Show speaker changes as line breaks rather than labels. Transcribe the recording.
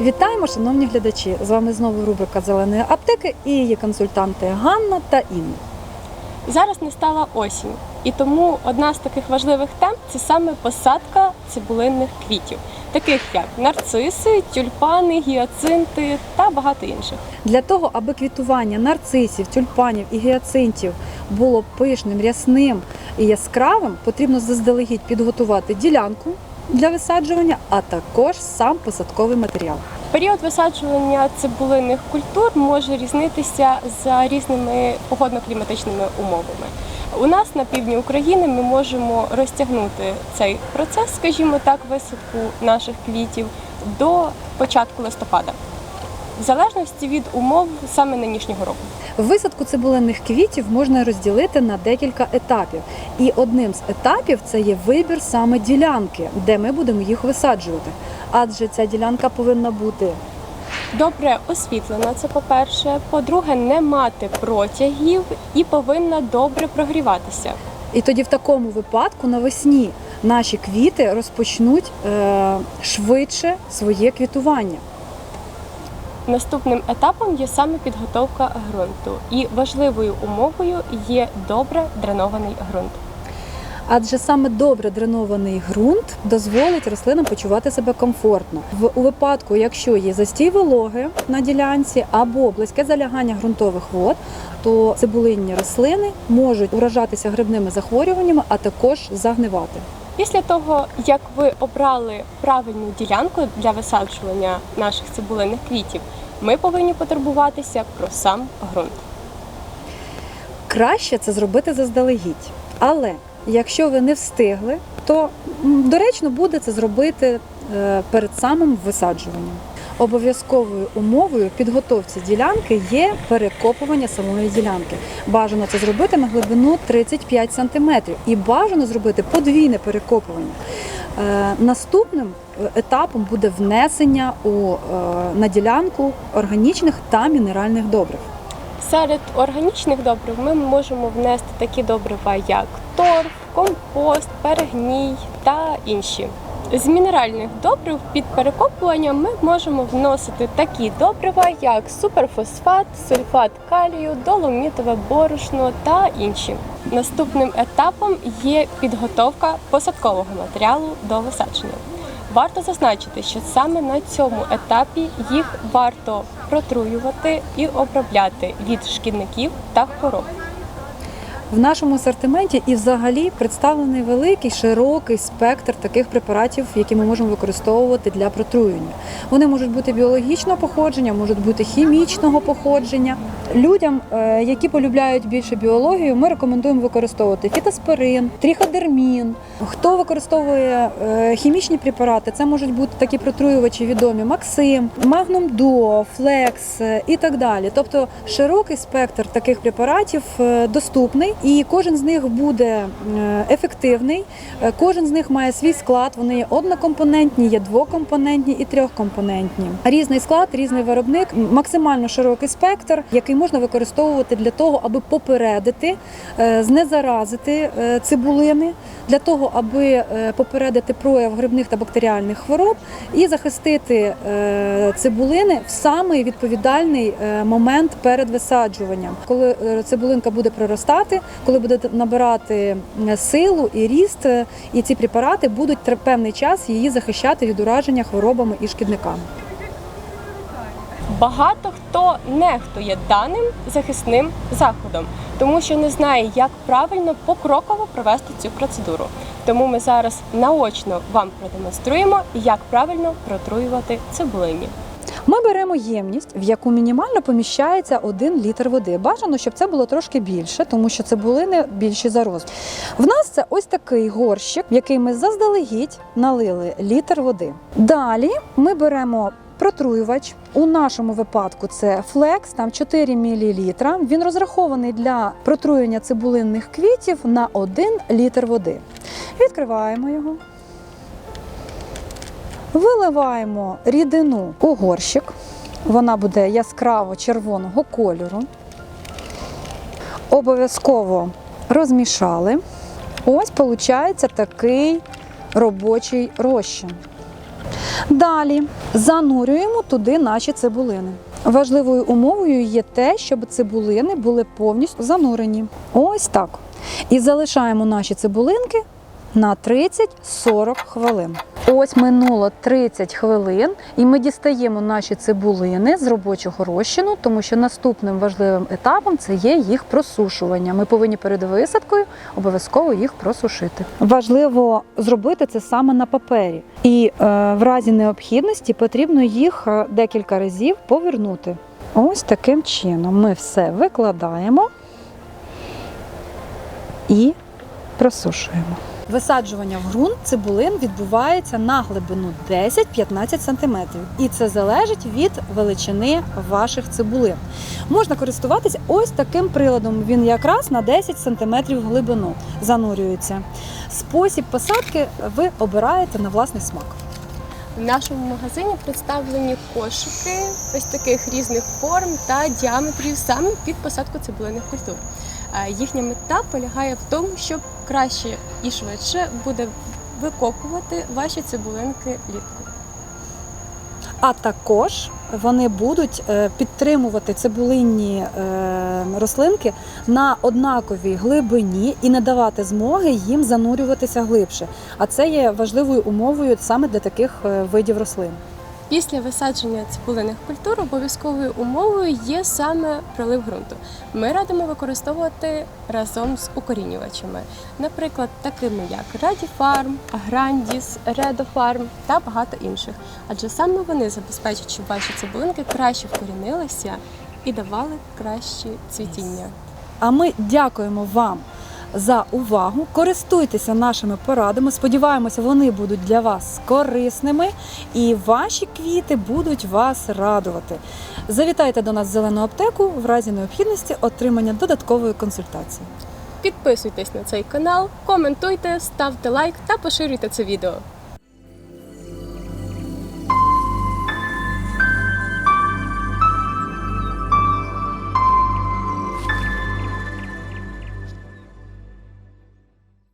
Вітаємо, шановні глядачі! З вами знову рубрика Зеленої аптеки і її консультанти Ганна та Інна.
Зараз настала осінь, і тому одна з таких важливих тем це саме посадка цибулинних квітів, таких як нарциси, тюльпани, гіацинти та багато інших.
Для того, аби квітування нарцисів, тюльпанів і гіацинтів було пишним, рясним і яскравим, потрібно заздалегідь підготувати ділянку для висаджування, а також сам посадковий матеріал.
Період висаджування цибулинних культур може різнитися за різними погодно-кліматичними умовами. У нас на півдні України ми можемо розтягнути цей процес, скажімо так, висадку наших квітів до початку листопада, в залежності від умов саме нинішнього року.
Висадку цибулинних квітів можна розділити на декілька етапів. І одним з етапів це є вибір саме ділянки, де ми будемо їх висаджувати. Адже ця ділянка повинна бути
Добре освітлена, це по-перше. По-друге, не мати протягів і повинна добре прогріватися.
І тоді в такому випадку навесні наші квіти розпочнуть е, швидше своє квітування.
Наступним етапом є саме підготовка ґрунту, і важливою умовою є добре дренований ґрунт.
Адже саме добре дренований ґрунт дозволить рослинам почувати себе комфортно. В у випадку, якщо є застій вологи на ділянці або близьке залягання ґрунтових вод, то цибулинні рослини можуть уражатися грибними захворюваннями, а також загнивати.
Після того, як ви обрали правильну ділянку для висаджування наших цибулинних квітів, ми повинні потурбуватися про сам ґрунт.
Краще це зробити заздалегідь. Але якщо ви не встигли, то доречно буде це зробити е, перед самим висаджуванням. Обов'язковою умовою підготовці ділянки є перекопування самої ділянки. Бажано це зробити на глибину 35 см і бажано зробити подвійне перекопування. Е, Наступним е, етапом буде внесення у, е, на ділянку органічних та мінеральних добрив.
Серед органічних добрив ми можемо внести такі добрива, як торф, компост, перегній та інші. З мінеральних добрив під перекопуванням ми можемо вносити такі добрива, як суперфосфат, сульфат калію, доломітове борошно та інші. Наступним етапом є підготовка посадкового матеріалу до висадження. Варто зазначити, що саме на цьому етапі їх варто протруювати і обробляти від шкідників та хвороб.
В нашому асортименті і взагалі представлений великий широкий спектр таких препаратів, які ми можемо використовувати для протруєння. Вони можуть бути біологічного походження, можуть бути хімічного походження. Людям, е, які полюбляють більше біологію, ми рекомендуємо використовувати фітоспорин, тріходермін. Хто використовує е, хімічні препарати, це можуть бути такі протруювачі відомі Максим, Магнум Дуо, Флекс і так далі. Тобто широкий спектр таких препаратів е, доступний, і кожен з них буде е, ефективний. Е, Кожен з них має свій склад. Вони є однокомпонентні, є двокомпонентні і трьохкомпонентні. Різний склад, різний виробник, максимально широкий спектр, який можна використовувати для того, аби попередити, е, знезаразити цибулини, для того, аби попередити прояв грибних та бактеріальних хвороб і захистити цибулини в самий відповідальний момент перед висаджуванням, коли цибулинка буде проростати, коли буде набирати е, силу і ріст, е, і ці препарати будуть певний час її захищати від ураження хворобами і шкідниками.
Багато хто нехтує даним захисним заходом, тому що не знає, як правильно покроково провести цю процедуру. Тому ми зараз наочно вам продемонструємо, як правильно протруювати цибулині.
Ми беремо ємність, в яку мінімально поміщається 1 літр води. Бажано, щоб це було трошки більше, тому що цибулини більші за розмір. В нас це ось такий горщик, в який ми заздалегідь налили літр води. Далі ми беремо. Протруювач у нашому випадку це флекс, там 4 мл. Він розрахований для протруєння цибулинних квітів на 1 літр води. Відкриваємо його. Виливаємо рідину у горщик. Вона буде яскраво червоного кольору. Обов'язково розмішали. Ось виходить такий робочий розчин. Далі занурюємо туди наші цибулини. Важливою умовою є те, щоб цибулини були повністю занурені. Ось так. І залишаємо наші цибулинки на 30-40 хвилин. Ось минуло 30 хвилин, і ми дістаємо наші цибулини з робочого розчину, тому що наступним важливим етапом це є їх просушування. Ми повинні перед висадкою обов'язково їх просушити. Важливо зробити це саме на папері, і е, в разі необхідності потрібно їх е, декілька разів повернути. Ось таким чином ми все викладаємо і просушуємо. Висаджування в ґрунт цибулин відбувається на глибину 10-15 см. І це залежить від величини ваших цибулин. Можна користуватися ось таким приладом. Він якраз на 10 см глибину занурюється. Спосіб посадки ви обираєте на власний смак.
В нашому магазині представлені кошики ось таких різних форм та діаметрів саме під посадку цибулиних культур. Е, Їхня мета полягає в тому, щоб краще і швидше буде викопувати ваші цибулинки літку.
А також вони будуть е, підтримувати цибулинні е, рослинки на однаковій глибині і не давати змоги їм занурюватися глибше. А це є важливою умовою саме для таких е, видів рослин.
Після висадження цибулиних культур обов'язковою умовою є саме пролив ґрунту. Ми радимо використовувати разом з укорінювачами, наприклад, такими як Radifarm, Agrandis, Redofarm та багато інших. Адже саме вони забезпечать, щоб ваші цибулинки краще вкорінилися і давали краще цвітіння.
А ми дякуємо вам за увагу. Користуйтеся нашими порадами. Сподіваємося, вони будуть для вас корисними і ваші квіти будуть вас радувати. Завітайте до нас в зелену аптеку в разі необхідності отримання додаткової консультації.
Підписуйтесь на цей канал, коментуйте, ставте лайк та поширюйте це відео.